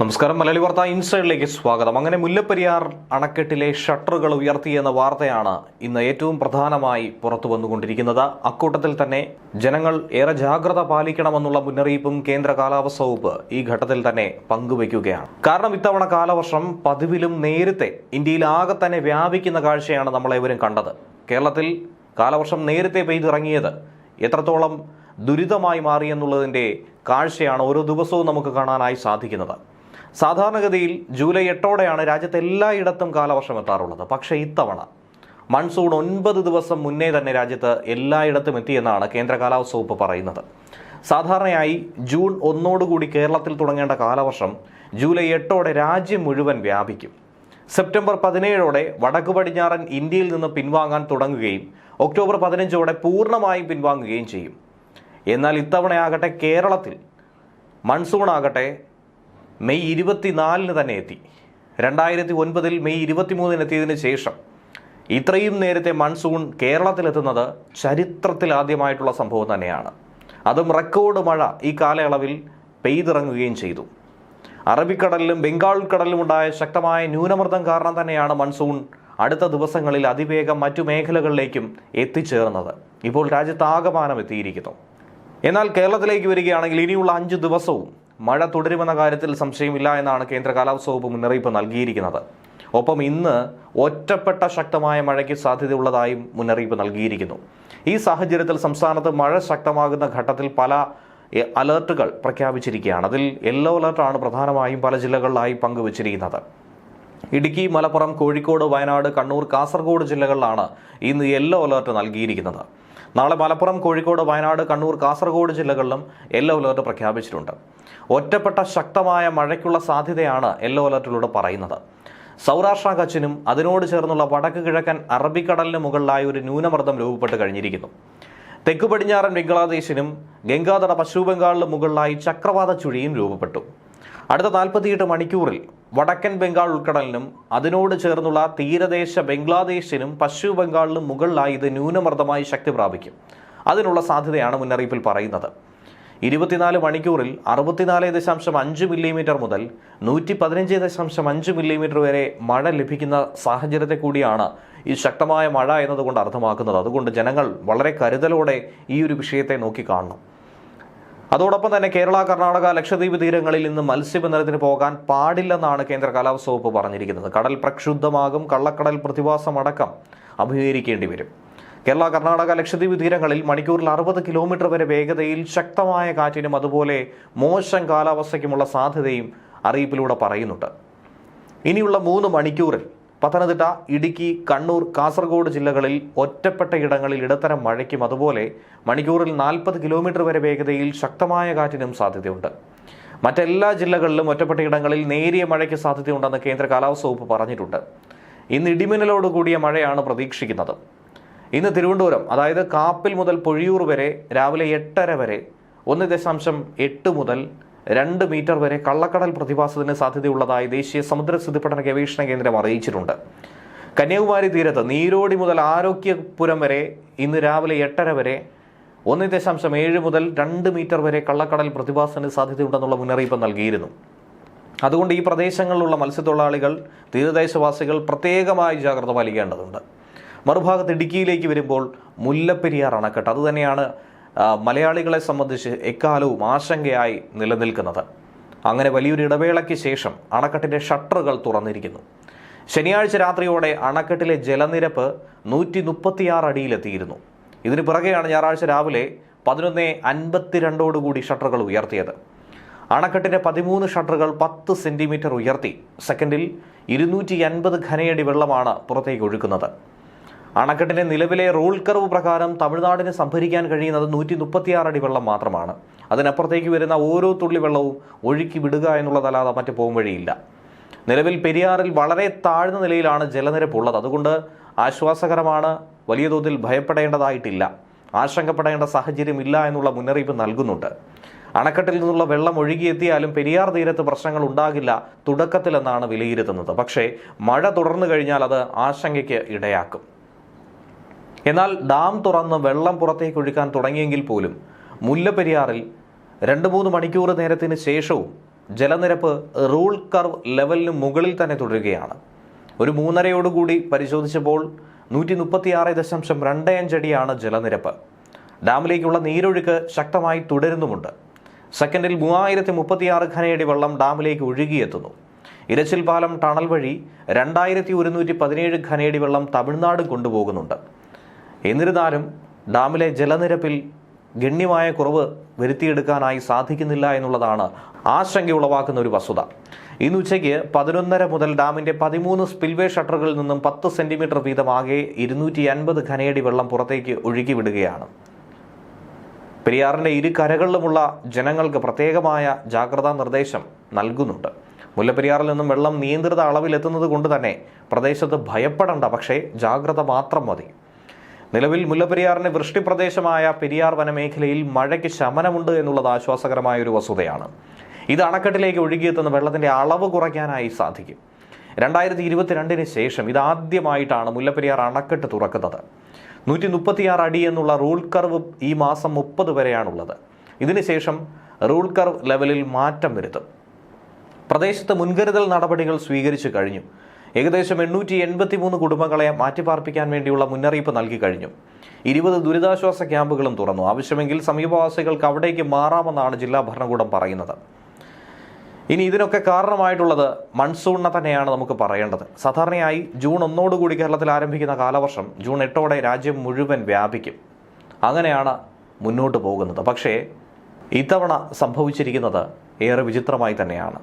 നമസ്കാരം. മലയാളി വാർത്ത ഇൻസൈഡിലേക്ക് സ്വാഗതം. അങ്ങനെ മുല്ലപ്പെരിയാർ അണക്കെട്ടിലെ ഷട്ടറുകൾ ഉയർത്തിയെന്ന വാർത്തയാണ് ഇന്ന് ഏറ്റവും പ്രധാനമായി പുറത്തു വന്നുകൊണ്ടിരിക്കുന്നത്. അക്കൂട്ടത്തിൽ തന്നെ ജനങ്ങൾ ഏറെ ജാഗ്രത പാലിക്കണമെന്നുള്ള മുന്നറിയിപ്പും കേന്ദ്ര കാലാവസ്ഥ വകുപ്പ് ഈ ഘട്ടത്തിൽ തന്നെ പങ്കുവയ്ക്കുകയാണ്. കാരണം ഇത്തവണ കാലവർഷം പതിവിലും നേരത്തെ ഇന്ത്യയിൽ ആകെ തന്നെ വ്യാപിക്കുന്ന കാഴ്ചയാണ് നമ്മളേവരും കണ്ടത്. കേരളത്തിൽ കാലവർഷം നേരത്തെ പെയ്തിറങ്ങിയത് എത്രത്തോളം ദുരിതമായി മാറിയെന്നുള്ളതിന്റെ കാഴ്ചയാണ് ഓരോ ദിവസവും നമുക്ക് കാണാനായി സാധിക്കുന്നത്. സാധാരണഗതിയിൽ ജൂലൈ എട്ടോടെയാണ് രാജ്യത്ത് എല്ലായിടത്തും കാലവർഷം എത്താറുള്ളത്. പക്ഷേ ഇത്തവണ മൺസൂൺ ഒൻപത് ദിവസം മുന്നേ തന്നെ രാജ്യത്ത് എല്ലായിടത്തും എത്തിയെന്നാണ് കേന്ദ്ര കാലാവസ്ഥ വകുപ്പ് പറയുന്നത്. സാധാരണയായി ജൂൺ ഒന്നോടുകൂടി കേരളത്തിൽ തുടങ്ങേണ്ട കാലവർഷം ജൂലൈ എട്ടോടെ രാജ്യം മുഴുവൻ വ്യാപിക്കും. സെപ്റ്റംബർ പതിനേഴോടെ വടക്കു പടിഞ്ഞാറൻ ഇന്ത്യയിൽ നിന്ന് പിൻവാങ്ങാൻ തുടങ്ങുകയും ഒക്ടോബർ പതിനഞ്ചോടെ പൂർണമായും പിൻവാങ്ങുകയും ചെയ്യും. എന്നാൽ ഇത്തവണയാകട്ടെ കേരളത്തിൽ മൺസൂൺ ആകട്ടെ മെയ് ഇരുപത്തിനാലിന് തന്നെ എത്തി. രണ്ടായിരത്തി ഒൻപതിൽ മെയ് ഇരുപത്തിമൂന്നിന് എത്തിയതിനു ശേഷം ഇത്രയും നേരത്തെ മൺസൂൺ കേരളത്തിലെത്തുന്നത് ചരിത്രത്തിൽ ആദ്യമായിട്ടുള്ള സംഭവം തന്നെയാണ്. അതും റെക്കോർഡ് മഴ ഈ കാലയളവിൽ പെയ്തിറങ്ങുകയും ചെയ്തു. അറബിക്കടലിലും ബംഗാൾ കടലിലും ഉണ്ടായ ശക്തമായ ന്യൂനമർദ്ദം കാരണം തന്നെയാണ് മൺസൂൺ അടുത്ത ദിവസങ്ങളിൽ അതിവേഗം മറ്റു മേഖലകളിലേക്കും എത്തിച്ചേർന്നത്. ഇപ്പോൾ രാജ്യത്താകമാനം എത്തിയിരിക്കുന്നു. എന്നാൽ കേരളത്തിലേക്ക് വരികയാണെങ്കിൽ ഇനിയുള്ള അഞ്ച് ദിവസവും മഴ തുടരുമെന്ന കാര്യത്തിൽ സംശയമില്ല എന്നാണ് കേന്ദ്ര കാലാവസ്ഥ വകുപ്പ് മുന്നറിയിപ്പ് നൽകിയിരിക്കുന്നത്. ഒപ്പം ഇന്ന് ഒറ്റപ്പെട്ട ശക്തമായ മഴയ്ക്ക് സാധ്യതയുള്ളതായും മുന്നറിയിപ്പ് നൽകിയിരിക്കുന്നു. ഈ സാഹചര്യത്തിൽ സംസ്ഥാനത്ത് മഴ ശക്തമാകുന്ന ഘട്ടത്തിൽ പല അലേർട്ടുകൾ പ്രഖ്യാപിച്ചിരിക്കുകയാണ്. അതിൽ യെല്ലോ അലേർട്ടാണ് പ്രധാനമായും പല ജില്ലകളിലായി പങ്കുവച്ചിരിക്കുന്നത്. ഇടുക്കി മലപ്പുറം കോഴിക്കോട് വയനാട് കണ്ണൂർ കാസർഗോഡ് ജില്ലകളിലാണ് ഇന്ന് യെല്ലോ അലേർട്ട് നൽകിയിരിക്കുന്നത്. നാളെ മലപ്പുറം കോഴിക്കോട് വയനാട് കണ്ണൂർ കാസർഗോഡ് ജില്ലകളിലും യെല്ലോ അലർട്ട് പ്രഖ്യാപിച്ചിട്ടുണ്ട്. ഒറ്റപ്പെട്ട ശക്തമായ മഴയ്ക്കുള്ള സാധ്യതയാണ് യെല്ലോ അലർട്ടിലൂടെ പറയുന്നത്. സൗരാഷ്ട്ര കച്ചിനും അതിനോട് ചേർന്നുള്ള വടക്ക് കിഴക്കൻ അറബിക്കടലിന് മുകളിലായി ഒരു ന്യൂനമർദ്ദം രൂപപ്പെട്ട് കഴിഞ്ഞിരിക്കുന്നു. തെക്കു പടിഞ്ഞാറൻ ബംഗ്ലാദേശിനും ഗംഗാതട പശ്ചിമ ബംഗാളിന് മുകളിലായി ചക്രവാത ചുഴിയും രൂപപ്പെട്ടു. അടുത്ത നാൽപ്പത്തിയെട്ട് മണിക്കൂറിൽ വടക്കൻ ബംഗാൾ ഉൾക്കടലിനും അതിനോട് ചേർന്നുള്ള തീരദേശ ബംഗ്ലാദേശിനും പശ്ചിമ ബംഗാളിനും മുകളിലായി ഇത് ന്യൂനമർദ്ദമായി ശക്തി പ്രാപിക്കും. അതിനുള്ള സാധ്യതയാണ് മുന്നറിയിപ്പിൽ പറയുന്നത്. ഇരുപത്തിനാല് മണിക്കൂറിൽ അറുപത്തിനാല് ദശാംശം അഞ്ച് മില്ലിമീറ്റർ മുതൽ നൂറ്റി പതിനഞ്ച് ദശാംശം അഞ്ച് മില്ലിമീറ്റർ വരെ മഴ ലഭിക്കുന്ന സാഹചര്യത്തെ കൂടിയാണ് ഈ ശക്തമായ മഴ എന്നതുകൊണ്ട് അർത്ഥമാക്കുന്നത്. അതുകൊണ്ട് ജനങ്ങൾ വളരെ കരുതലോടെ ഈ ഒരു വിഷയത്തെ നോക്കിക്കാണണം അതോടൊപ്പം തന്നെ കേരള കർണാടക ലക്ഷദ്വീപ് തീരങ്ങളിൽ നിന്ന് മത്സ്യബന്ധനത്തിന് പോകാൻ പാടില്ലെന്നാണ് കേന്ദ്ര കാലാവസ്ഥ വകുപ്പ് പറഞ്ഞിരിക്കുന്നത്. കടൽ പ്രക്ഷുബ്ധമാകും കള്ളക്കടൽ പ്രതിഭാസമടക്കം അഭിമുഖീകരിക്കേണ്ടി വരും. കേരള കർണാടക ലക്ഷദ്വീപ് തീരങ്ങളിൽ മണിക്കൂറിൽ അറുപത് കിലോമീറ്റർ വരെ വേഗതയിൽ ശക്തമായ കാറ്റിനും അതുപോലെ മോശം കാലാവസ്ഥയ്ക്കുമുള്ള സാധ്യതയും അറിയിപ്പിലൂടെ പറയുന്നുണ്ട്. ഇനിയുള്ള മൂന്ന് മണിക്കൂറിൽ പത്തനംതിട്ട ഇടുക്കി കണ്ണൂർ കാസർഗോഡ് ജില്ലകളിൽ ഒറ്റപ്പെട്ട ഇടങ്ങളിൽ ഇടത്തരം മഴയ്ക്കും അതുപോലെ മണിക്കൂറിൽ നാൽപ്പത് കിലോമീറ്റർ വരെ വേഗതയിൽ ശക്തമായ കാറ്റിനും സാധ്യതയുണ്ട്. മറ്റെല്ലാ ജില്ലകളിലും ഒറ്റപ്പെട്ട ഇടങ്ങളിൽ നേരിയ മഴയ്ക്ക് സാധ്യതയുണ്ടെന്ന് കേന്ദ്ര കാലാവസ്ഥ വകുപ്പ് പറഞ്ഞിട്ടുണ്ട്. ഇന്ന് ഇടിമിന്നലോട് കൂടിയ മഴയാണ് പ്രതീക്ഷിക്കുന്നത്. ഇന്ന് തിരുവനന്തപുരം അതായത് കാപ്പിൽ മുതൽ പൊഴിയൂർ വരെ രാവിലെ എട്ടര വരെ ഒന്ന് ദശാംശം എട്ട് മുതൽ രണ്ട് മീറ്റർ വരെ കള്ളക്കടൽ പ്രതിഭാസത്തിന് സാധ്യതയുള്ളതായി ദേശീയ സമുദ്രസ്ഥിതി പഠന ഗവേഷണ കേന്ദ്രം അറിയിച്ചിട്ടുണ്ട്. കന്യാകുമാരി തീരത്ത് നീരോടി മുതൽ ആരോഗ്യപുരം വരെ ഇന്ന് രാവിലെ എട്ടര വരെ ഒന്ന് ദശാംശം ഏഴ് മുതൽ രണ്ട് മീറ്റർ വരെ കള്ളക്കടൽ പ്രതിഭാസത്തിന് സാധ്യതയുണ്ടെന്നുള്ള മുന്നറിയിപ്പ് നൽകിയിരുന്നു. അതുകൊണ്ട് ഈ പ്രദേശങ്ങളിലുള്ള മത്സ്യത്തൊഴിലാളികൾ തീരദേശവാസികൾ പ്രത്യേകമായി ജാഗ്രത പാലിക്കേണ്ടതുണ്ട്. മറുഭാഗത്ത് ഇടുക്കിയിലേക്ക് വരുമ്പോൾ മുല്ലപ്പെരിയാർ അണക്കെട്ട്. അതുതന്നെയാണ് മലയാളികളെ സംബന്ധിച്ച് എക്കാലവും ആശങ്കയായി നിലനിൽക്കുന്നത്. അങ്ങനെ വലിയൊരു ഇടവേളയ്ക്ക് ശേഷം അണക്കെട്ടിന്റെ ഷട്ടറുകൾ തുറന്നിരിക്കുന്നു. ശനിയാഴ്ച രാത്രിയോടെ അണക്കെട്ടിലെ ജലനിരപ്പ് നൂറ്റി മുപ്പത്തിയാറ് അടിയിലെത്തിയിരുന്നു. ഇതിന് പിറകെയാണ് ഞായറാഴ്ച രാവിലെ പതിനൊന്ന് അൻപത്തിരണ്ടോടുകൂടി ഷട്ടറുകൾ ഉയർത്തിയത്. അണക്കെട്ടിന്റെ പതിമൂന്ന് ഷട്ടറുകൾ പത്ത് സെന്റിമീറ്റർ ഉയർത്തി. സെക്കൻഡിൽ ഇരുന്നൂറ്റി അൻപത് ഘനയടി വെള്ളമാണ് പുറത്തേക്ക് ഒഴുക്കുന്നത്. അണക്കെട്ടിന്റെ നിലവിലെ റൂൾ കർവ് പ്രകാരം തമിഴ്നാടിന് സംഭരിക്കാൻ കഴിയുന്നത് നൂറ്റി മുപ്പത്തിയാറ് അടി വെള്ളം മാത്രമാണ്. അതിനപ്പുറത്തേക്ക് വരുന്ന ഓരോ തുള്ളി വെള്ളവും ഒഴുക്കി വിടുക എന്നുള്ളതല്ലാതെ മറ്റ് പോകും വഴിയില്ല. നിലവിൽ പെരിയാറിൽ വളരെ താഴ്ന്ന നിലയിലാണ് ജലനിരപ്പ് ഉള്ളത്. അതുകൊണ്ട് ആശ്വാസകരമാണ്. വലിയ തോതിൽ ഭയപ്പെടേണ്ടതായിട്ടില്ല. ആശങ്കപ്പെടേണ്ട സാഹചര്യമില്ല എന്നുള്ള മുന്നറിയിപ്പ് നൽകുന്നുണ്ട്. അണക്കെട്ടിൽ നിന്നുള്ള വെള്ളം ഒഴുകിയെത്തിയാലും പെരിയാർ തീരത്ത് പ്രശ്നങ്ങൾ ഉണ്ടാകില്ല തുടക്കത്തിലെന്നാണ് വിലയിരുത്തുന്നത്. പക്ഷേ മഴ തുടർന്നു കഴിഞ്ഞാൽ അത് ആശങ്കയ്ക്ക് ഇടയാക്കും. എന്നാൽ ഡാം തുറന്ന് വെള്ളം പുറത്തേക്ക് ഒഴുക്കാൻ തുടങ്ങിയെങ്കിൽ പോലും മുല്ലപ്പെരിയാറിൽ രണ്ട് മൂന്ന് മണിക്കൂർ നേരത്തിന് ശേഷവും ജലനിരപ്പ് റൂൾ കർവ് ലെവലിന് മുകളിൽ തന്നെ തുടരുകയാണ്. ഒരു മൂന്നരയോടുകൂടി പരിശോധിച്ചപ്പോൾ നൂറ്റി മുപ്പത്തിയാറ് ദശാംശം രണ്ട് അഞ്ചടിയാണ് ജലനിരപ്പ്. ഡാമിലേക്കുള്ള നീരൊഴുക്ക് ശക്തമായി തുടരുന്നുമുണ്ട്. സെക്കൻഡിൽ മൂവായിരത്തി മുപ്പത്തിയാറ് ഖനയടി വെള്ളം ഡാമിലേക്ക് ഒഴുകിയെത്തുന്നു. ഇരച്ചിൽപാലം ടണൽ വഴി രണ്ടായിരത്തി ഒരുന്നൂറ്റി പതിനേഴ് ഖനയടി വെള്ളം തമിഴ്നാട് കൊണ്ടുപോകുന്നുണ്ട്. എന്നിരുന്നാലും ഡാമിലെ ജലനിരപ്പിൽ ഗണ്യമായ കുറവ് വരുത്തിയെടുക്കാനായി സാധിക്കുന്നില്ല എന്നുള്ളതാണ് ആശങ്ക ഉളവാക്കുന്ന ഒരു വസ്തുത. ഇന്ന് ഉച്ചയ്ക്ക് പതിനൊന്നര മുതൽ ഡാമിന്റെ പതിമൂന്ന് സ്പിൽവേ ഷട്ടറുകളിൽ നിന്നും പത്ത് സെന്റിമീറ്റർ വീതം ആകെ ഇരുന്നൂറ്റി അൻപത് ഖനയടി വെള്ളം പുറത്തേക്ക് ഒഴുകിവിടുകയാണ്. പെരിയാറിന്റെ ഇരു കരകളിലുമുള്ള ജനങ്ങൾക്ക് പ്രത്യേകമായ ജാഗ്രതാ നിർദ്ദേശം നൽകുന്നുണ്ട്. മുല്ലപ്പെരിയാറിൽ നിന്നും വെള്ളം നിയന്ത്രിത അളവിലെത്തുന്നത് കൊണ്ട് തന്നെ പ്രദേശത്ത് ഭയപ്പെടേണ്ട പക്ഷേ ജാഗ്രത മാത്രം മതി. നിലവിൽ മുല്ലപ്പെരിയാറിന്റെ വൃഷ്ടിപ്രദേശമായ പെരിയാർ വനമേഖലയിൽ മഴയ്ക്ക് ശമനമുണ്ട് എന്നുള്ളത് ആശ്വാസകരമായ ഒരു വസ്തുതയാണ്. ഇത് അണക്കെട്ടിലേക്ക് ഒഴുകിയെത്തുന്ന വെള്ളത്തിന്റെ അളവ് കുറയ്ക്കാനായി സാധിക്കും. രണ്ടായിരത്തി ഇരുപത്തിരണ്ടിന് ശേഷം ഇതാദ്യമായിട്ടാണ് മുല്ലപ്പെരിയാർ അണക്കെട്ട് തുറക്കുന്നത്. നൂറ്റി മുപ്പത്തിയാറ് അടി എന്നുള്ള റൂൾ കർവ് ഈ മാസം മുപ്പത് വരെയാണുള്ളത്. ഇതിനുശേഷം റൂൾ കർവ് ലെവലിൽ മാറ്റം വരുത്തും. പ്രദേശത്ത് മുൻകരുതൽ നടപടികൾ സ്വീകരിച്ചു കഴിഞ്ഞു. ഏകദേശം എണ്ണൂറ്റി എൺപത്തി മൂന്ന് കുടുംബങ്ങളെ മാറ്റിപ്പാർപ്പിക്കാൻ വേണ്ടിയുള്ള മുന്നറിയിപ്പ് നൽകി കഴിഞ്ഞു. ഇരുപത് ദുരിതാശ്വാസ ക്യാമ്പുകളും തുറന്നു. ആവശ്യമെങ്കിൽ സമീപവാസികൾക്ക് അവിടേക്ക് മാറാമെന്നാണ് ജില്ലാ ഭരണകൂടം പറയുന്നത്. ഇനി ഇതിനൊക്കെ കാരണമായിട്ടുള്ളത് മൺസൂണിനെ തന്നെയാണ് നമുക്ക് പറയേണ്ടത്. സാധാരണയായി ജൂൺ ഒന്നോടുകൂടി കേരളത്തിൽ ആരംഭിക്കുന്ന കാലവർഷം ജൂൺ എട്ടോടെ രാജ്യം മുഴുവൻ വ്യാപിക്കും. അങ്ങനെയാണ് മുന്നോട്ട് പോകുന്നത്. പക്ഷേ ഇത്തവണ സംഭവിച്ചിരിക്കുന്നത് ഏറെ വിചിത്രമായി തന്നെയാണ്.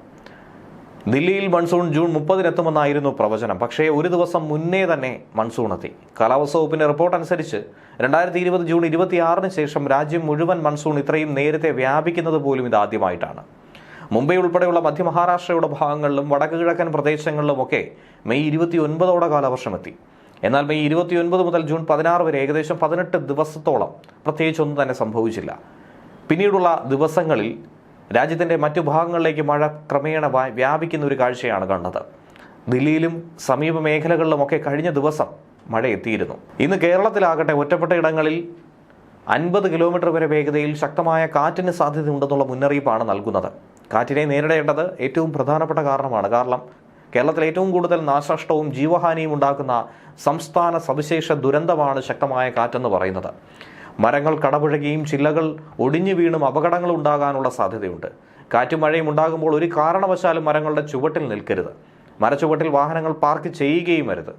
ദില്ലിയിൽ മൺസൂൺ ജൂൺ മുപ്പതിനെത്തുമെന്നായിരുന്നു പ്രവചനം. പക്ഷേ ഒരു ദിവസം മുന്നേ തന്നെ മൺസൂൺ എത്തി. കാലാവസ്ഥ വകുപ്പിന്റെ റിപ്പോർട്ട് അനുസരിച്ച് രണ്ടായിരത്തി ഇരുപത് ജൂൺ ഇരുപത്തിയാറിന് ശേഷം രാജ്യം മുഴുവൻ മൺസൂൺ ഇത്രയും നേരത്തെ വ്യാപിക്കുന്നത് പോലും ഇതാദ്യമായിട്ടാണ് മുംബൈ ഉൾപ്പെടെയുള്ള മധ്യ മഹാരാഷ്ട്രയുടെ ഭാഗങ്ങളിലും വടക്ക് കിഴക്കൻ പ്രദേശങ്ങളിലുമൊക്കെ മെയ് ഇരുപത്തി ഒൻപതോടെ കാലവർഷം എത്തി എന്നാൽ മെയ് ഇരുപത്തിയൊൻപത് മുതൽ ജൂൺ പതിനാറ് വരെ ഏകദേശം പതിനെട്ട് ദിവസത്തോളം പ്രത്യേകിച്ചൊന്നും തന്നെ സംഭവിച്ചില്ല. പിന്നീടുള്ള ദിവസങ്ങളിൽ രാജ്യത്തിന്റെ മറ്റു ഭാഗങ്ങളിലേക്ക് മഴ ക്രമേണ വ്യാപിക്കുന്ന ഒരു കാഴ്ചയാണ് കണ്ടത്. ദില്ലിയിലും സമീപ മേഖലകളിലുമൊക്കെ കഴിഞ്ഞ ദിവസം മഴ എത്തിയിരുന്നു. ഇന്ന് കേരളത്തിലാകട്ടെ ഒറ്റപ്പെട്ട ഇടങ്ങളിൽ അൻപത് കിലോമീറ്റർ വരെ വേഗതയിൽ ശക്തമായ കാറ്റിന് സാധ്യതയുണ്ടെന്നുള്ള മുന്നറിയിപ്പാണ് നൽകുന്നത്. കാറ്റിനെ നേരിടേണ്ടത് ഏറ്റവും പ്രധാനപ്പെട്ട കാരണമാണ്. കാരണം കേരളത്തിൽ ഏറ്റവും കൂടുതൽ നാശനഷ്ടവും ജീവഹാനിയും ഉണ്ടാക്കുന്ന സംസ്ഥാന സവിശേഷ ദുരന്തമാണ് ശക്തമായ കാറ്റെന്ന് പറയുന്നത്. മരങ്ങൾ കടപുഴകിയും ചില്ലകൾ ഒടിഞ്ഞു വീണും അപകടങ്ങൾ ഉണ്ടാകാനുള്ള സാധ്യതയുണ്ട്. കാറ്റും മഴയും ഉണ്ടാകുമ്പോൾ ഒരു കാരണവശാലും മരങ്ങളുടെ ചുവട്ടിൽ നിൽക്കരുത്. മരച്ചുവട്ടിൽ വാഹനങ്ങൾ പാർക്ക് ചെയ്യുകയും അരുത്.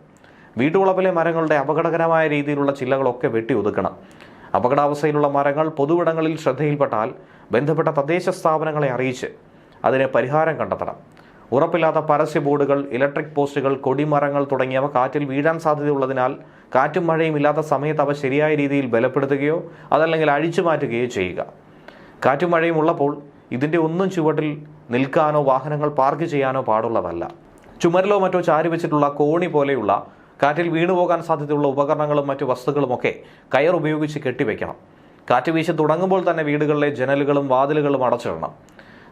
വീട്ടുവളപ്പിലെ മരങ്ങളുടെ അപകടകരമായ രീതിയിലുള്ള ചില്ലകളൊക്കെ വെട്ടി ഒതുക്കണം. അപകടാവസ്ഥയിലുള്ള മരങ്ങൾ പൊതുവിടങ്ങളിൽ ശ്രദ്ധയിൽപ്പെട്ടാൽ ബന്ധപ്പെട്ട തദ്ദേശ സ്ഥാപനങ്ങളെ അറിയിച്ച് അതിന് പരിഹാരം കണ്ടെത്തണം. ഉറപ്പില്ലാത്ത പരസ്യ ബോർഡുകൾ ഇലക്ട്രിക് പോസ്റ്റുകൾ കൊടിമരങ്ങൾ തുടങ്ങിയവ കാറ്റിൽ വീഴാൻ സാധ്യതയുള്ളതിനാൽ കാറ്റും മഴയും ഇല്ലാത്ത സമയത്ത് അവ ശരിയായ രീതിയിൽ ബലപ്പെടുത്തുകയോ അതല്ലെങ്കിൽ അഴിച്ചു മാറ്റുകയോ ചെയ്യുക. കാറ്റും മഴയും ഉള്ളപ്പോൾ ഇതിന്റെ ഒന്നും ചുവട്ടിൽ നിൽക്കാനോ വാഹനങ്ങൾ പാർക്ക് ചെയ്യാനോ പാടുള്ളതല്ല. ചുമരിലോ മറ്റോ ചാരി വെച്ചിട്ടുള്ള കോണി പോലെയുള്ള കാറ്റിൽ വീണുപോകാൻ സാധ്യതയുള്ള ഉപകരണങ്ങളും മറ്റു വസ്തുക്കളുമൊക്കെ കയർ ഉപയോഗിച്ച് കെട്ടിവെക്കണം. കാറ്റ് വീശി തുടങ്ങുമ്പോൾ തന്നെ വീടുകളിലെ ജനലുകളും വാതിലുകളും അടച്ചിടണം.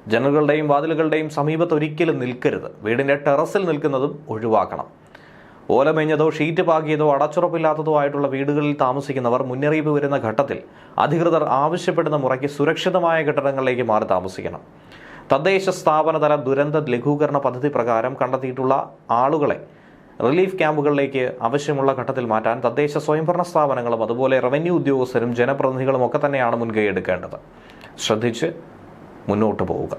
ജനലുകളുടെയും വാതിലുകളുടെയും സമീപത്ത് ഒരിക്കലും നിൽക്കരുത്. വീടിന്റെ ടെറസിൽ നിൽക്കുന്നതും ഒഴിവാക്കണം. ഓലമേഞ്ഞതോ ഷീറ്റ് പാകിയതോ അടച്ചുറപ്പില്ലാത്തതോ ആയിട്ടുള്ള വീടുകളിൽ താമസിക്കുന്നവർ മുന്നറിയിപ്പ് വരുന്ന ഘട്ടത്തിൽ അധികൃതർ ആവശ്യപ്പെടുന്ന മുറയ്ക്ക് സുരക്ഷിതമായ കെട്ടിടങ്ങളിലേക്ക് മാറി താമസിക്കണം. തദ്ദേശ സ്ഥാപനതല ദുരന്ത ലഘൂകരണ പദ്ധതി പ്രകാരം കണ്ടെത്തിയിട്ടുള്ള ആളുകളെ റിലീഫ് ക്യാമ്പുകളിലേക്ക് ആവശ്യമുള്ള ഘട്ടത്തിൽ മാറ്റാൻ തദ്ദേശ സ്വയംഭരണ സ്ഥാപനങ്ങളും അതുപോലെ റവന്യൂ ഉദ്യോഗസ്ഥരും ജനപ്രതിനിധികളും ഒക്കെ തന്നെയാണ് മുൻകൈ എടുക്കേണ്ടത്. ശ്രദ്ധിച്ച് മുന്നോട്ട് പോവുക.